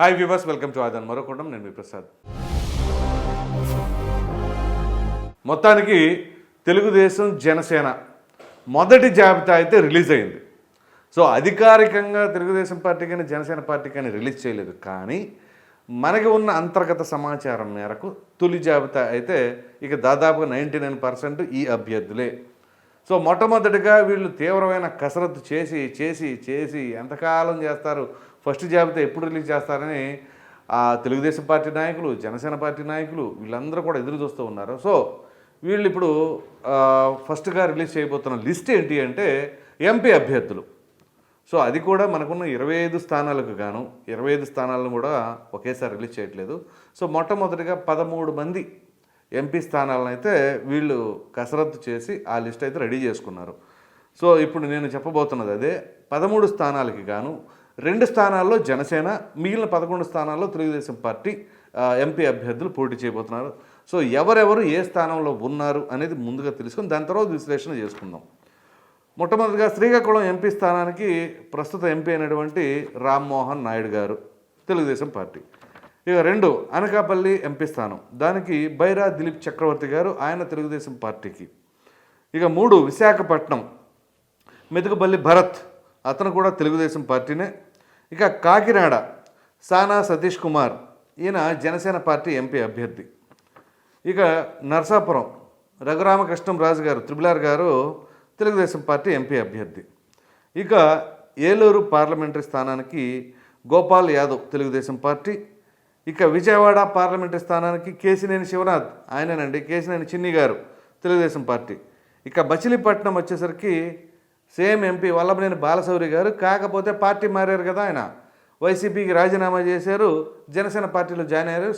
Hi viewers welcome to ఆదాన్ మరొకటం నేను మీ ప్రసాద్. మొత్తానికి తెలుగుదేశం జనసేన మొదటి జాబితా అయితే రిలీజ్ అయింది. సో అధికారికంగా తెలుగుదేశం పార్టీ కానీ జనసేన పార్టీ కానీ రిలీజ్ చేయలేదు. కానీ మనకి ఉన్న అంతర్గత సమాచారం మేరకు తొలి జాబితా అయితే ఇక దాదాపుగా నైంటీ నైన్ పర్సెంట్ ఈ అభ్యర్థులే. సో మొట్టమొదటిగా వీళ్ళు తీవ్రమైన కసరత్తు చేసి చేసి చేసి ఎంతకాలం చేస్తారు? ఫస్ట్ జాబితా ఎప్పుడు రిలీజ్ చేస్తారని ఆ తెలుగుదేశం పార్టీ నాయకులు జనసేన పార్టీ నాయకులు వీళ్ళందరూ కూడా ఎదురు చూస్తూ ఉన్నారు. సో వీళ్ళు ఇప్పుడు ఫస్ట్గా రిలీజ్ చేయబోతున్న లిస్ట్ ఏంటి అంటే ఎంపీ అభ్యర్థులు. సో అది కూడా మనకున్న ఇరవై ఐదు స్థానాలకు గాను ఇరవై ఐదు స్థానాలను కూడా ఒకేసారి రిలీజ్ చేయట్లేదు. సో మొట్టమొదటిగా పదమూడు మంది ఎంపీ స్థానాలను అయితే వీళ్ళు కసరత్తు చేసి ఆ లిస్ట్ అయితే రెడీ చేసుకున్నారు. సో ఇప్పుడు నేను చెప్పబోతున్నది అదే. పదమూడు స్థానాలకి గాను రెండు స్థానాల్లో జనసేన మిగిలిన పదకొండు స్థానాల్లో తెలుగుదేశం పార్టీ ఎంపీ అభ్యర్థులు పోటీ చేయబోతున్నారు. సో ఎవరెవరు ఏ స్థానంలో ఉన్నారు అనేది ముందుగా తెలుసుకొని దాని తర్వాత విశ్లేషణ చేసుకుందాం. మొట్టమొదటిగా శ్రీకాకుళం ఎంపీ స్థానానికి ప్రస్తుత ఎంపీ అయినటువంటి రామ్మోహన్ నాయుడు గారు తెలుగుదేశం పార్టీ. ఇక రెండు అనకాపల్లి ఎంపీ స్థానం. దానికి బైరా దిలీప్ చక్రవర్తి గారు ఆయన తెలుగుదేశం పార్టీకి. ఇక మూడు విశాఖపట్నం. మెతుకుపల్లి భరత్ అతను కూడా తెలుగుదేశం పార్టీనే. ఇక కాకినాడ సానా సతీష్ కుమార్ ఈయన జనసేన పార్టీ ఎంపీ అభ్యర్థి. ఇక నర్సాపురం రఘురామకృష్ణం రాజు గారు త్రిబులార్ గారు తెలుగుదేశం పార్టీ ఎంపీ అభ్యర్థి. ఇక ఏలూరు పార్లమెంటరీ స్థానానికి గోపాల్ యాదవ్ తెలుగుదేశం పార్టీ. ఇక విజయవాడ పార్లమెంటరీ స్థానానికి కేసినేని శివనాథ్ ఆయనేనండి కేసినేని చిన్ని గారు తెలుగుదేశం పార్టీ. ఇక మచిలీపట్నం వచ్చేసరికి సేమ్ ఎంపీ వల్లభనేని బాలశౌరి గారు కాకపోతే పార్టీ మారారు కదా ఆయన. వైసీపీకి రాజీనామా చేశారు జనసేన పార్టీలో జాయిన్ అయ్యారు.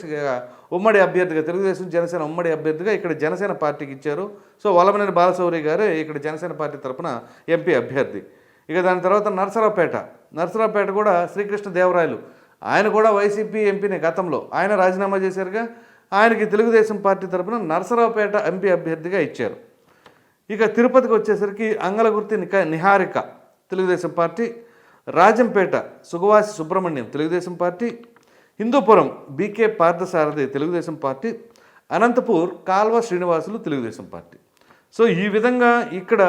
ఉమ్మడి అభ్యర్థిగా తెలుగుదేశం జనసేన ఉమ్మడి అభ్యర్థిగా ఇక్కడ జనసేన పార్టీకి ఇచ్చారు. సో వల్లభనేని బాలశౌరి గారు ఇక్కడ జనసేన పార్టీ తరఫున ఎంపీ అభ్యర్థి. ఇక దాని తర్వాత నరసరావుపేట. నరసరావుపేట కూడా శ్రీకృష్ణ దేవరాయలు. ఆయన కూడా వైసీపీ ఎంపీని గతంలో. ఆయన రాజీనామా చేశారుగా. ఆయనకి తెలుగుదేశం పార్టీ తరపున నరసరావుపేట ఎంపీ అభ్యర్థిగా ఇచ్చారు. ఇక తిరుపతికి వచ్చేసరికి Angalagurthi నిక Niharika Telugu Desam party. Rajampet Sugavasi Subrahmanyam Telugu Desam party. Hindupuram BK Parthasarathi Telugu Desam party. Anantapur Kalva Srinivasulu Telugu Desam party. So ఈ విధంగా ఇక్కడ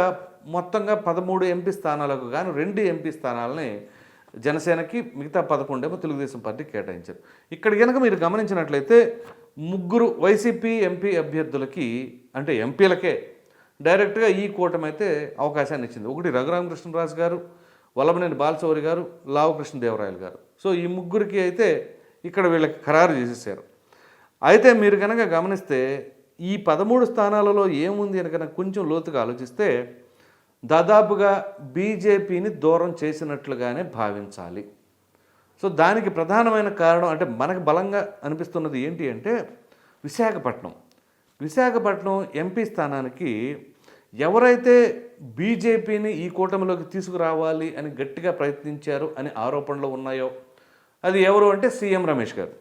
మొత్తంగా పదమూడు ఎంపీ స్థానాలకు గాను రెండు ఎంపీ స్థానాలని జనసేనకి మిగతా పదకొండేమో తెలుగుదేశం పార్టీ కేటాయించారు. ఇక్కడ కనుక మీరు గమనించినట్లయితే ముగ్గురు వైసీపీ ఎంపీ అభ్యర్థులకి అంటే ఎంపీలకే డైరెక్ట్గా ఈ కూటమి అయితే అవకాశాన్ని ఇచ్చింది. ఒకటి రఘురామకృష్ణరాజు గారు వల్లభనేని బాలచౌరి గారు లావకృష్ణదేవరాయలు గారు. సో ఈ ముగ్గురికి అయితే ఇక్కడ వీళ్ళకి ఖరారు చేసేసారు. అయితే మీరు కనుక గమనిస్తే ఈ పదమూడు స్థానాలలో ఏముంది అని కనుక కొంచెం లోతుగా ఆలోచిస్తే దాదాపుగా బీజేపీని దూరం చేసినట్లుగానే భావించాలి. సో దానికి ప్రధానమైన కారణం అంటే మనకు బలంగా అనిపిస్తున్నది ఏంటి అంటే విశాఖపట్నం. విశాఖపట్నం ఎంపీ స్థానానికి ఎవరైతే బీజేపీని ఈ కూటమిలోకి తీసుకురావాలి అని గట్టిగా ప్రయత్నించారు అని ఆరోపణలు ఉన్నాయో అది ఎవరు అంటే సీఎం రమేష్ గారు.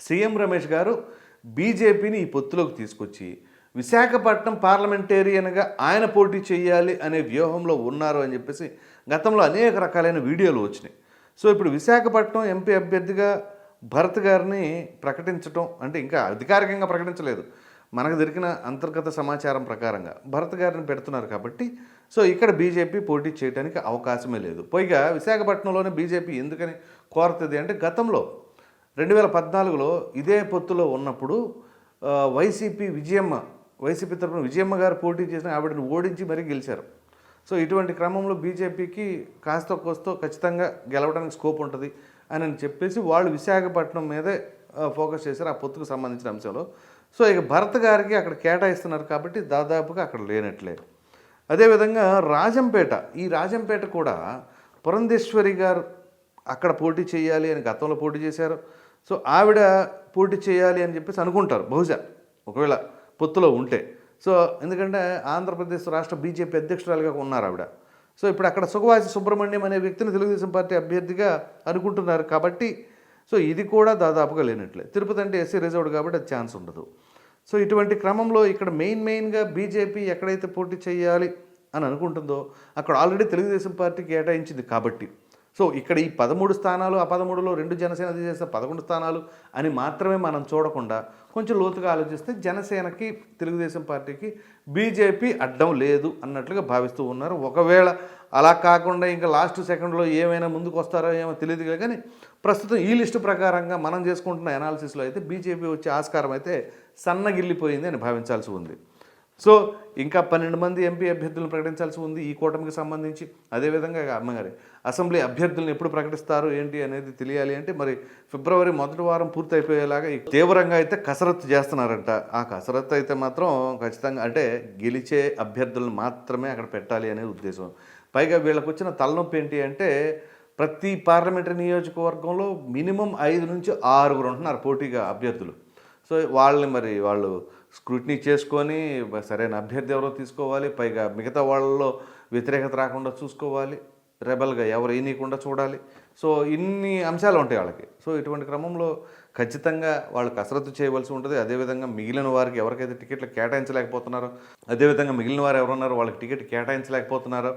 సీఎం రమేష్ గారు బీజేపీని ఈ పొత్తులోకి తీసుకొచ్చి విశాఖపట్నం పార్లమెంటేరియన్గా ఆయన పోటీ చేయాలి అనే వ్యూహంలో ఉన్నారు అని చెప్పేసి గతంలో అనేక రకాలైన వీడియోలు వచ్చినాయి. సో ఇప్పుడు విశాఖపట్నం ఎంపీ అభ్యర్థిగా భరత్ గారిని ప్రకటించడం అంటే ఇంకా అధికారికంగా ప్రకటించలేదు. మనకు దొరికిన అంతర్గత సమాచారం ప్రకారంగా భరత్ గారిని పెడుతున్నారు కాబట్టి సో ఇక్కడ బీజేపీ పోటీ చేయడానికి అవకాశమే లేదు. పైగా విశాఖపట్నంలోనే బీజేపీ ఎందుకని కోరుతుంది అంటే గతంలో రెండు వేల పద్నాలుగులో ఇదే పొత్తులో ఉన్నప్పుడు వైసీపీ విజయమ్మ వైసీపీ తరఫున విజయమ్మ గారు పోటీ చేసిన ఆవిడని ఓడించి మరీ గెలిచారు. సో ఇటువంటి క్రమంలో బీజేపీకి కాస్త కోస్తో ఖచ్చితంగా గెలవడానికి స్కోప్ ఉంటుంది అని చెప్పేసి వాళ్ళు విశాఖపట్నం మీదే ఫోకస్ చేశారు ఆ పొత్తుకు సంబంధించిన అంశంలో. సో ఇక భరత్ గారికి అక్కడ కేటాయిస్తున్నారు కాబట్టి దాదాపుగా అక్కడ లేనట్లే. అదేవిధంగా రాజంపేట ఈ రాజంపేట కూడా పురంధేశ్వరి గారు అక్కడ పోటీ చేయాలి అని గతంలో పోటీ చేశారు. సో ఆవిడ పోటీ చేయాలి అని చెప్పేసి అనుకుంటారు బహుశా ఒకవేళ పొత్తులో ఉంటే. సో ఎందుకంటే ఆంధ్రప్రదేశ్ రాష్ట్ర బీజేపీ అధ్యక్షురాలుగా ఉన్నారు ఆవిడ. సో ఇప్పుడు అక్కడ సుఖవాసి సుబ్రహ్మణ్యం అనే వ్యక్తిని తెలుగుదేశం పార్టీ అభ్యర్థిగా అనుకుంటున్నారు కాబట్టి సో ఇది కూడా దాదాపుగా లేనట్లే. తిరుపతి అంటే ఎస్సీ రిజర్వ్డ్ కాబట్టి అది ఛాన్స్ ఉండదు. సో ఇటువంటి క్రమంలో ఇక్కడ మెయిన్ మెయిన్గా బీజేపీ ఎక్కడైతే పోటీ చేయాలి అని అనుకుంటుందో అక్కడ ఆల్రెడీ తెలుగుదేశం పార్టీ కేటాయించింది కాబట్టి. సో ఇక్కడ ఈ పదమూడు స్థానాలు ఆ పదమూడులో రెండు జనసేన చేస్తే పదకొండు స్థానాలు అని మాత్రమే మనం చూడకుండా కొంచెం లోతుగా ఆలోచిస్తే జనసేనకి తెలుగుదేశం పార్టీకి బీజేపీ అడ్డం లేదు అన్నట్లుగా భావిస్తూ ఉన్నారు. ఒకవేళ అలా కాకుండా ఇంకా లాస్ట్ సెకండ్లో ఏమైనా ముందుకు వస్తారో ఏమో తెలియదు కానీ ప్రస్తుతం ఈ లిస్టు ప్రకారంగా మనం చేసుకుంటున్న అనాలిసిస్లో అయితే బీజేపీ వచ్చే ఆస్కారం అయితే సన్నగిల్లిపోయింది అని భావించాల్సి ఉంది. సో ఇంకా పన్నెండు మంది ఎంపీ అభ్యర్థులను ప్రకటించాల్సి ఉంది ఈ కూటమికి సంబంధించి. అదేవిధంగా అమ్మగారి అసెంబ్లీ అభ్యర్థులను ఎప్పుడు ప్రకటిస్తారు ఏంటి అనేది తెలియాలి అంటే మరి ఫిబ్రవరి మొదటి వారం పూర్తి అయిపోయేలాగా ఈ తీవ్రంగా అయితే కసరత్తు చేస్తున్నారంట. ఆ కసరత్తు అయితే మాత్రం ఖచ్చితంగా అంటే గెలిచే అభ్యర్థులను మాత్రమే అక్కడ పెట్టాలి అనేది ఉద్దేశం. పైగా వీళ్ళకు వచ్చిన తలనొప్పి ఏంటి అంటే ప్రతి పార్లమెంటరీ నియోజకవర్గంలో మినిమం ఐదు నుంచి ఆరుగురు ఉంటున్నారు పోటీగా అభ్యర్థులు. సో వాళ్ళని మరి వాళ్ళు స్క్రూటినీ చేసుకొని సరైన అభ్యర్థి ఎవరో తీసుకోవాలి పైగా మిగతా వాళ్ళలో వ్యతిరేకత రాకుండా చూసుకోవాలి రెబల్గా ఎవరు వేయనీయకుండా చూడాలి. సో ఇన్ని అంశాలు ఉంటాయి వాళ్ళకి. సో ఇటువంటి క్రమంలో ఖచ్చితంగా వాళ్ళు కసరత్తు చేయవలసి ఉంటుంది. అదేవిధంగా మిగిలిన వారికి ఎవరికైతే టికెట్లు కేటాయించలేకపోతున్నారో అదేవిధంగా మిగిలిన వారు ఎవరున్నారో వాళ్ళకి టికెట్ కేటాయించలేకపోతున్నారో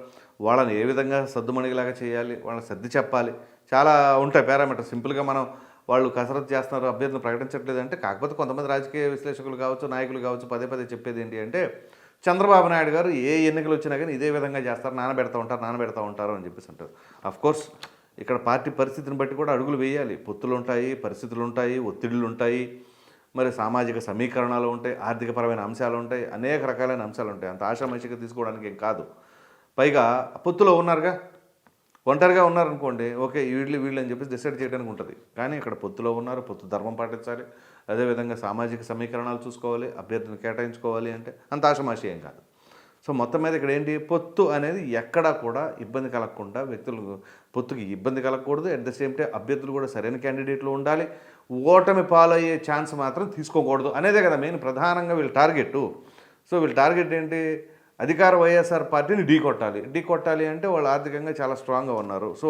వాళ్ళని ఏ విధంగా సర్దుమణిగలాగా చేయాలి వాళ్ళని సర్ది చెప్పాలి చాలా ఉంటాయి పారామీటర్ సింపుల్గా మనం వాళ్ళు కసరత్తు చేస్తున్నారు అభ్యర్థులు ప్రకటించట్లేదు అంటే కాకపోతే కొంతమంది రాజకీయ విశ్లేషకులు కావచ్చు నాయకులు కావచ్చు పదే పదే చెప్పేది ఏంటి అంటే చంద్రబాబు నాయుడు గారు ఏ ఎన్నికలు వచ్చినా కానీ ఇదే విధంగా చేస్తారు నానబెడతా ఉంటారు నానబెడతా ఉంటారు అని చెప్పేసి అంటారు. కోర్స్ ఇక్కడ పార్టీ పరిస్థితిని బట్టి కూడా అడుగులు వేయాలి. పొత్తులు ఉంటాయి పరిస్థితులు ఉంటాయి ఒత్తిడులు ఉంటాయి మరి సామాజిక సమీకరణాలు ఉంటాయి ఆర్థికపరమైన అంశాలు ఉంటాయి అనేక రకాలైన అంశాలు ఉంటాయి. అంత ఆషామాషిగా తీసుకోవడానికి ఏం కాదు. పైగా పొత్తులో ఉన్నారుగా ఒంటరిగా ఉన్నారనుకోండి ఓకే వీళ్ళు వీళ్ళు అని చెప్పేసి డిసైడ్ చేయడానికి ఉంటుంది. కానీ ఇక్కడ పొత్తులో ఉన్నారు పొత్తు ధర్మం పాటించాలి. అదేవిధంగా సామాజిక సమీకరణాలు చూసుకోవాలి అభ్యర్థిని కేటాయించుకోవాలి అంటే అంత ఆశమాషి ఏం కాదు. సో మొత్తం మీద ఇక్కడ ఏంటి? పొత్తు అనేది ఎక్కడా కూడా ఇబ్బంది కలగకుండా వ్యక్తులు పొత్తుకి ఇబ్బంది కలగకూడదు. అట్ ద సేమ్ టైం అభ్యర్థులు కూడా సరైన క్యాండిడేట్లు ఉండాలి. ఓటమి పాలయ్యే ఛాన్స్ మాత్రం తీసుకోకూడదు. అనేదే కదా మెయిన్ ప్రధానంగా వీళ్ళ టార్గెట్ సో వీళ్ళ టార్గెట్ ఏంటి? అధికార వైఎస్ఆర్ పార్టీని ఢీ కొట్టాలి. ఢీ కొట్టాలి అంటే వాళ్ళు ఆర్థికంగా చాలా స్ట్రాంగ్గా ఉన్నారు. సో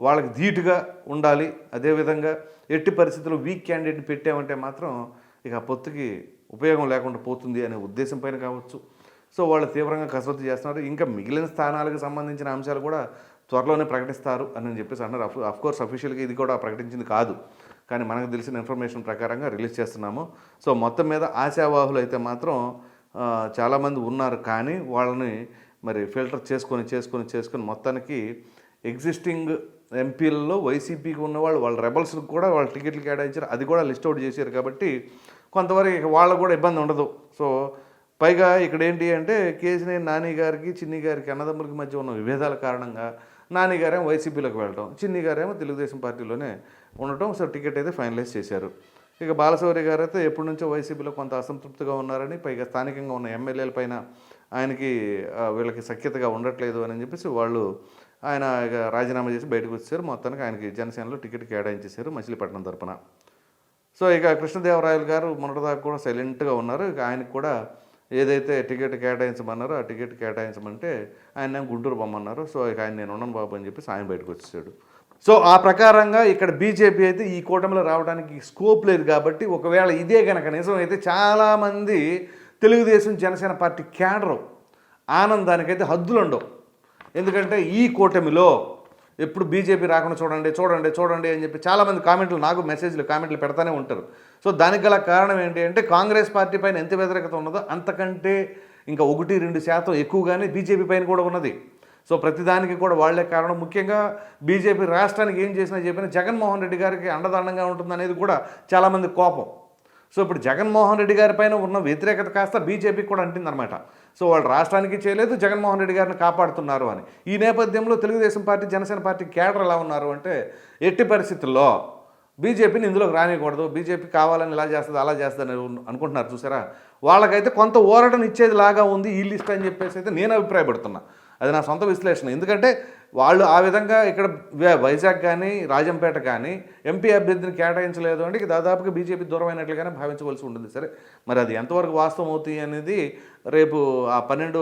వాళ్ళకి ధీటుగా ఉండాలి. అదేవిధంగా ఎట్టి పరిస్థితుల్లో వీక్ క్యాండిడేట్ని పెట్టామంటే మాత్రం ఇక ఆ పొత్తుకి ఉపయోగం లేకుండా పోతుంది అనే ఉద్దేశం పైన కావచ్చు. సో వాళ్ళు తీవ్రంగా కసరత్తు చేస్తున్నారు. ఇంకా మిగిలిన స్థానాలకు సంబంధించిన అంశాలు కూడా త్వరలోనే ప్రకటిస్తారు అని చెప్పేసి అన్నారు. అఫ్ అఫ్ కోర్స్ అఫీషియల్గా ఇది కూడా ప్రకటించింది కాదు. కానీ మనకు తెలిసిన ఇన్ఫర్మేషన్ ప్రకారంగా రిలీజ్ చేస్తున్నాము. సో మొత్తం మీద ఆశావాహులు అయితే మాత్రం చాలామంది ఉన్నారు కానీ వాళ్ళని మరి ఫిల్టర్ చేసుకొని చేసుకొని చేసుకొని మొత్తానికి ఎగ్జిస్టింగ్ ఎంపీలలో వైసీపీకి ఉన్న వాళ్ళు వాళ్ళ రెబల్స్కి కూడా వాళ్ళ టికెట్లు కేటాయించారు. అది కూడా లిస్ట్ అవుట్ చేశారు కాబట్టి కొంతవరకు వాళ్ళకు కూడా ఇబ్బంది ఉండదు. సో పైగా ఇక్కడ ఏంటి అంటే కేసీనేని నాని గారికి చిన్ని గారికి అన్నదమ్ములకి మధ్య ఉన్న విభేదాల కారణంగా నాని గారేమో వైసీపీలోకి వెళ్ళడం చిన్ని గారేమో తెలుగుదేశం పార్టీలోనే ఉండటం. సో టికెట్ అయితే ఫైనలైజ్ చేశారు. ఇక బాలశౌరి గారు అయితే ఎప్పటి నుంచో వైసీపీలో కొంత అసంతృప్తిగా ఉన్నారని పైగా స్థానికంగా ఉన్న ఎమ్మెల్యేల పైన ఆయనకి వీళ్ళకి సఖ్యతగా ఉండట్లేదు అని చెప్పేసి వాళ్ళు ఆయన ఇక రాజీనామా చేసి బయటకు వచ్చారు మొత్తానికి ఆయనకి జనసేనలో టికెట్ కేటాయించేశారు మచిలీపట్నం తరపున. సో ఇక కృష్ణదేవరాయలు గారు మొన్నటిదాకా కూడా సైలెంట్గా ఉన్నారు. ఇక ఆయనకు కూడా ఏదైతే టికెట్ కేటాయించమన్నారో ఆ టికెట్ కేటాయించమంటే ఆయన గుంటూరు పొమ్మన్నారు సో ఇక ఆయన నేను ఉన్నాను బాబు అని చెప్పేసి ఆయన బయటకు వచ్చేసాడు. సో ఆ ప్రకారంగా ఇక్కడ బీజేపీ అయితే ఈ కూటమిలో రావడానికి స్కోప్ లేదు కాబట్టి ఒకవేళ ఇదే కనుక నిజమైతే చాలామంది తెలుగుదేశం జనసేన పార్టీ క్యాడరు ఆనందానికైతే హద్దులు ఉండవు. ఎందుకంటే ఈ కూటమిలో ఎప్పుడు బీజేపీ రాకుండా చూడండి చూడండి చూడండి అని చెప్పి చాలామంది కామెంట్లు నాకు మెసేజ్లు కామెంట్లు పెడతానే ఉంటారు. సో దానికి గల కారణం ఏంటి అంటే కాంగ్రెస్ పార్టీ పైన ఎంత వ్యతిరేకత ఉన్నదో అంతకంటే ఇంకా ఒకటి రెండు శాతం ఎక్కువగానే బీజేపీ పైన కూడా ఉన్నది. సో ప్రతిదానికి కూడా వాళ్ళే కారణం. ముఖ్యంగా బీజేపీ రాష్ట్రానికి ఏం చేసినా చెప్పినా జగన్మోహన్ రెడ్డి గారికి అండదండంగా ఉంటుందనేది కూడా చాలామంది కోపం. సో ఇప్పుడు జగన్మోహన్ రెడ్డి గారి పైన ఉన్న వ్యతిరేకత కాస్త బీజేపీకి కూడా అంటిందనమాట సో వాళ్ళు రాష్ట్రానికి చేయలేదు జగన్మోహన్ రెడ్డి గారిని కాపాడుతున్నారు అని. ఈ నేపథ్యంలో Telugu Desam party Janasena party cadre ఎలా ఉన్నారు అంటే ఎట్టి పరిస్థితుల్లో బీజేపీని ఇందులోకి రానియకూడదు బీజేపీ కావాలని ఇలా చేస్తుంది అలా చేస్తుంది అని అనుకుంటున్నారు చూసారా? వాళ్ళకైతే కొంత ఓరటను ఇచ్చేది లాగా ఉంది ఈ లిస్ట్ అని చెప్పేసి అయితే నేను అభిప్రాయపడుతున్నా. అది నా సొంత విశ్లేషణ. ఎందుకంటే వాళ్ళు ఆ విధంగా ఇక్కడ వైజాగ్ కానీ రాజంపేట కానీ ఎంపీ అభ్యర్థిని కేటాయించలేదు అంటే ఇక దాదాపుగా బీజేపీ దూరమైనట్లుగానే భావించవలసి ఉంటుంది. సరే మరి అది ఎంతవరకు వాస్తవం అవుతుంది అనేది రేపు ఆ పన్నెండు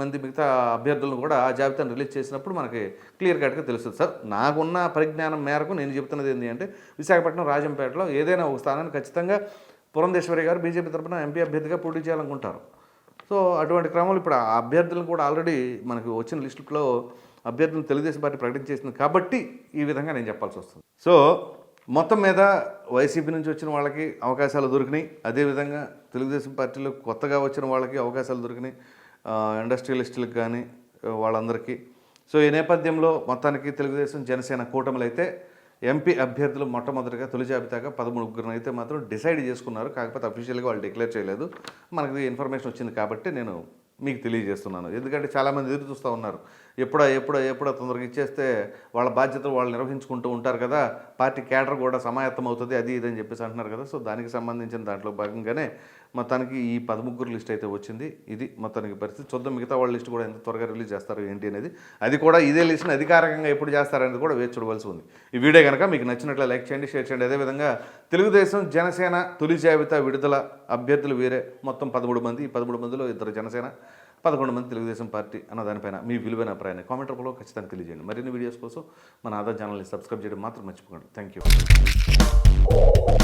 మంది మిగతా అభ్యర్థులను కూడా ఆ జాబితాను రిలీజ్ చేసినప్పుడు మనకి క్లియర్ కట్గా తెలుస్తుంది. సార్ నాకున్న పరిజ్ఞానం మేరకు నేను చెప్తున్నది ఏంటి అంటే విశాఖపట్నం రాజంపేటలో ఏదైనా ఒక స్థానాన్ని ఖచ్చితంగా పురంధేశ్వరి గారు బీజేపీ తరపున ఎంపీ అభ్యర్థిగా పోటీ చేయాలనుకుంటారు. సో అటువంటి క్రమంలో ఇప్పుడు ఆ అభ్యర్థులను కూడా ఆల్రెడీ మనకు వచ్చిన లిస్టులో అభ్యర్థులను తెలుగుదేశం పార్టీ ప్రకటించేసింది కాబట్టి ఈ విధంగా నేను చెప్పాల్సి వస్తుంది. సో మొత్తం మీద వైసీపీ నుంచి వచ్చిన వాళ్ళకి అవకాశాలు దొరికినాయి. అదేవిధంగా తెలుగుదేశం పార్టీలో కొత్తగా వచ్చిన వాళ్ళకి అవకాశాలు దొరికినాయి. ఇండస్ట్రియలిస్టులకు కానీ వాళ్ళందరికీ. సో ఈ నేపథ్యంలో మొత్తానికి తెలుగుదేశం జనసేన కూటమిలు అయితే ఎంపీ అభ్యర్థులు మొట్టమొదటిగా తొలి జాబితాగా పదమూడు ముగ్గురు అయితే మాత్రం డిసైడ్ చేసుకున్నారు. కాకపోతే అఫీషియల్గా వాళ్ళు డిక్లేర్ చేయలేదు. మనకి ఇన్ఫర్మేషన్ వచ్చింది కాబట్టి నేను మీకు తెలియజేస్తున్నాను. ఎందుకంటే చాలామంది ఎదురు చూస్తూ ఉన్నారు. ఎప్పుడో ఎప్పుడో ఎప్పుడో తొందరగా ఇచ్చేస్తే వాళ్ళ బాధ్యతలు వాళ్ళు నిర్వహించుకుంటూ ఉంటారు కదా. పార్టీ క్యాడర్ కూడా సమాయత్తం అవుతుంది అది ఇది అని చెప్పేసి అంటున్నారు కదా. సో దానికి సంబంధించిన దాంట్లో భాగంగానే మొత్తానికి ఈ పదముగ్గురు లిస్ట్ అయితే వచ్చింది. ఇది మొత్తానికి పరిస్థితి. చూద్దాం మిగతా వాళ్ళ లిస్ట్ కూడా ఎంత త్వరగా రిలీజ్ చేస్తారు ఏంటి అనేది. అది కూడా ఇదే లిస్ట్ని అధికారికంగా ఎప్పుడు చేస్తారనేది కూడా వేచి చూడవలసి ఉంది. ఈ వీడియో కనుక మీకు నచ్చినట్లు లైక్ చేయండి షేర్ చేయండి. అదేవిధంగా తెలుగుదేశం జనసేన తొలి జాబితా విడుదల అభ్యర్థులు వేరే మొత్తం పదమూడు మంది. ఈ పదమూడు మందిలో ఇద్దరు జనసేన పదకొండు మంది తెలుగుదేశం పార్టీ అన్న దానిపైన మీ విలువైన అభిప్రాయాన్ని కామెంట్ రూపంలో ఖచ్చితంగా తెలియజేయండి. మరిన్ని వీడియోస్ కోసం మన ఆధార్ ఛానల్ని సబ్స్క్రైబ్ చేయడం మాత్రం మర్చిపోకండి. Thank you